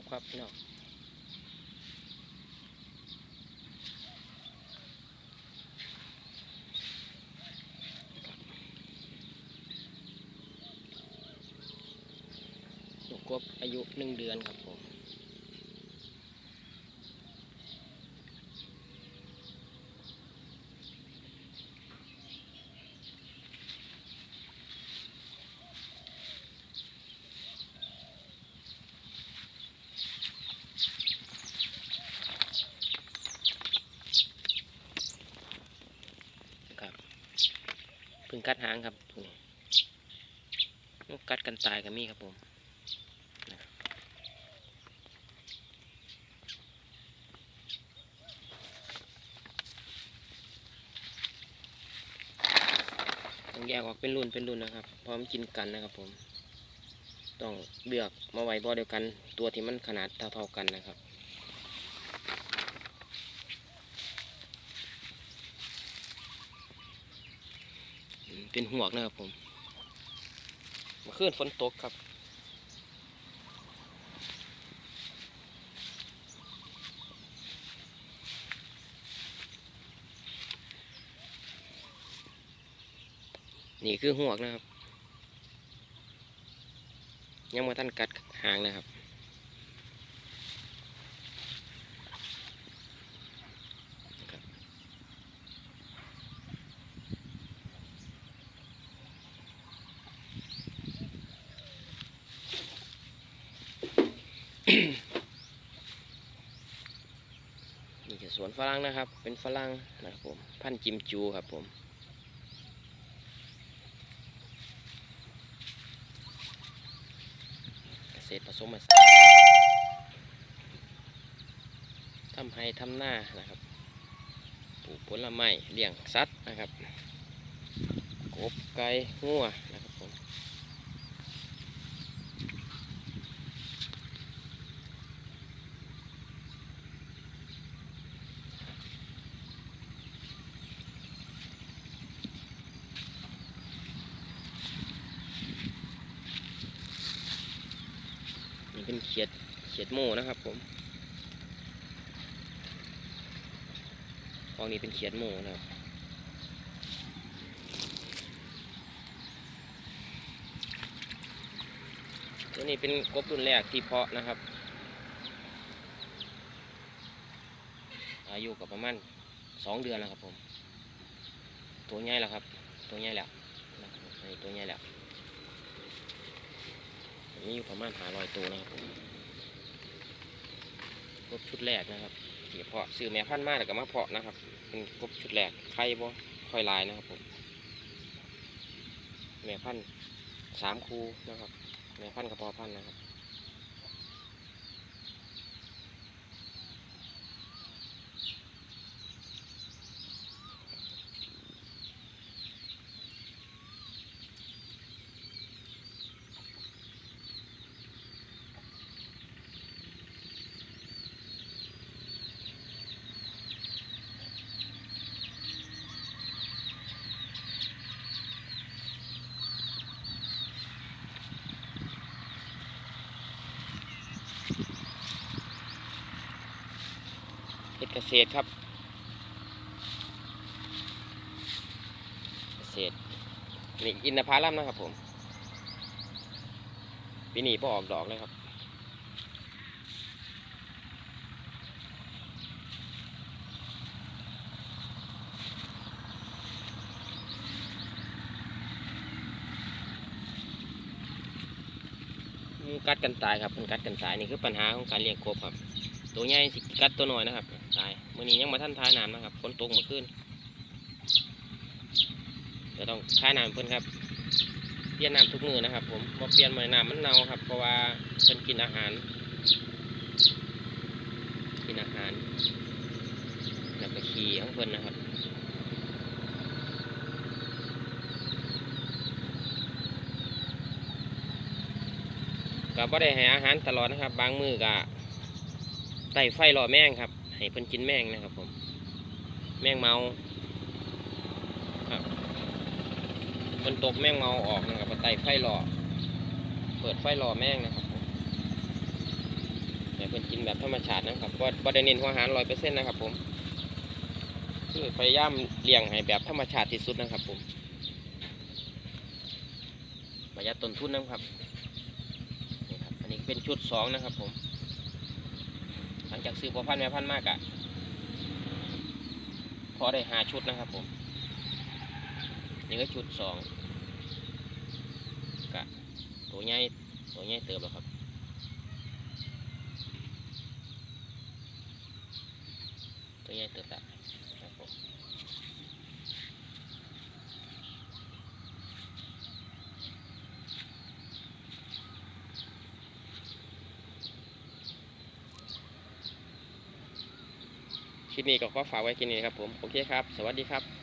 บครับพี่น้องกบอายุหนึ่งเดือนครับผม พึ่งกัดหางครับตรงนี้นกกัดกันตายก็มีครับผมต้องแยกออกเป็นรุ่นเป็นรุ่นนะครับ พร้อมกินกันนะครับผม ต้องเลือกมาไว้บ่อเดียวกัน ตัวที่มันขนาดเท่าๆกันนะครับ เป็นหวกนะครับผมเมื่อคืนฝนตกครับนี่คือหวกนะครับ ยังมาท่านกัดหางนะครับ นี่จะสวนฝรั่งนะครับ เป็นฝรั่งนะครับผม พันจิมจูครับผมเกษตรผสมผสานทำให้ทำหน้านะครับปลูกผลไม้เลี้ยงสัตว์นะครับ กบไก่งัวนะครับผม นี่เป็นเขียดเขียดโม่นะครับ ผมกองนี้เป็นเขียดโม่นะครับตัวนี้เป็นกบรุ่นแรกที่เพาะนะครับ อายุกับประมาณสองเดือนแล้วครับผม ตัวใหญ่แล้วครับ ตัวใหญ่แล้วนะครับผมนี่ตัวใหญ่แล้ว มีอยู่ประมาณหาร้อยตัวนะครับผมกบชุดแรกนะครับที่เพาะซื้อแม่พันธุ์มาแล้วก็มาเพาะนะครับ เป็นกบชุดแรกไข่บ่ค่อยลายนะครับผมแม่พันธุ์สามคูนะครับแม่พันธุ์กับพ่อพันธุ์นะครับ เฮ็ดเกษตรครับ เกษตรนี่อินทผลัมนะครับผมปีนี้พอออกดอกเลยครับกัดกันตายครับมันกัดกันตายนี่คือปัญหาของการเลี้ยงกบครับ ตัวใหญ่สิกัดตัวน้อยนะครับตายมื่อนี้ยังมาท่านทายน้ำนะครับฝนตกเมื่อคืนเดี๋ยวต้องทายน้ำเพิ่นครับเปลี่ยนน้ำทุกมือนะครับ ผมพอเปลี่ยนมาน้ำมันเน่าครับ เพราะว่าเพิ่นกินอาหาร กินอาหารแล้วก็ขี้ของเพิ่นนะครับก็บ่ได้ให้อาหารตลอดนะครับ บางมือก็ ไต่ไฟรอแมงครับ ให้เพิ่นกินแมงนะครับผม แมงเมาครับเพิ่นตกแมงเมาออกนะครับก็ไต่ไฟรอเปิดไฟรอแมงนะครับผมนจินแบบธรรมชาตินะครับบ่บ่ได้เน้นหัวหารร้อยเปอร์เซ็นต์นะครับผม คือพยายามเลี้ยงให้แบบธรรมชาติที่สุดนะครับผมประหยัดต้นทุนนะครับนี่ครับ อันนี้เป็นชุดสองนะครับผม ลังจากซื้อพอพันแม่พันมากอะพอได้หาชุดนะครับผมนี่ก็ชุดสองกะตัวใหญ่ตัวใหญ่เติบแล้วครับตัวใหญ่เติบแล้วครับผม คลิปนี้ก็ขอฝากไว้แค่นี้นะครับผม โอเคครับ สวัสดีครับ